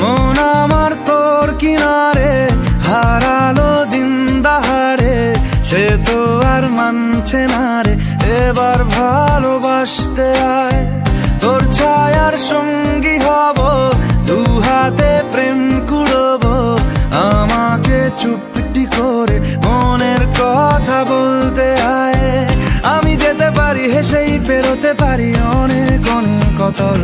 মন আমার তোর কিনারে, হারালো দিন দাহাড়ে সে তো আর মানছে না রে। এবার ভালোবাসতে আয়, তোর ছায়ার সঙ্গী হব দু হাতে প্রেম কুড়ব, আমাকে চুপটি করে মনের কথা বলতে আয়। আমি যেতে পারি, হেসেই পেরোতে পারি, অনেক অনেক কতল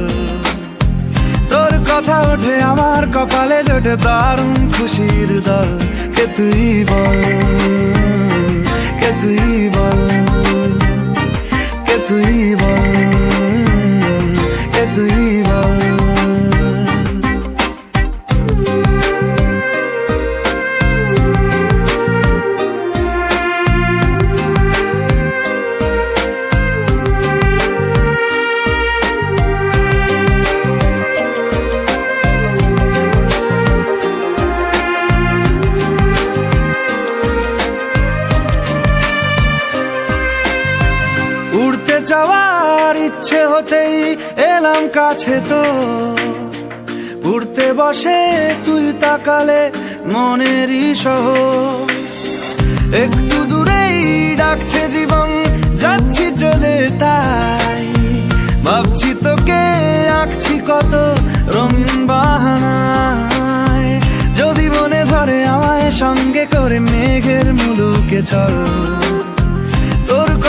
কথা ওঠে আমার কপালে জোটে দারুণ খুশির যাওয়ার ইচ্ছে হতেই এলাম কাছে তো। উড়তে বসে তুই তাকালে মনেরই সহ একটু দূরেই ডাকছে জীবন, যাচ্ছি চলে তাই। ভাবছি তোকে আঁকছি কত রঙিন বাহানায়। যদি মনে ধরে আমায় সঙ্গে করে মেঘের মুলুকে চল। তোর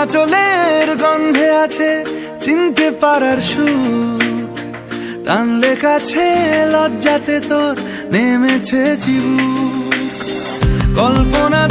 তোরা চলের গন্ধে আছে চিনতে পারার সুখ। টানলে কাছে লজ্জাতে তোর নেমেছে জীবন। কল্পনা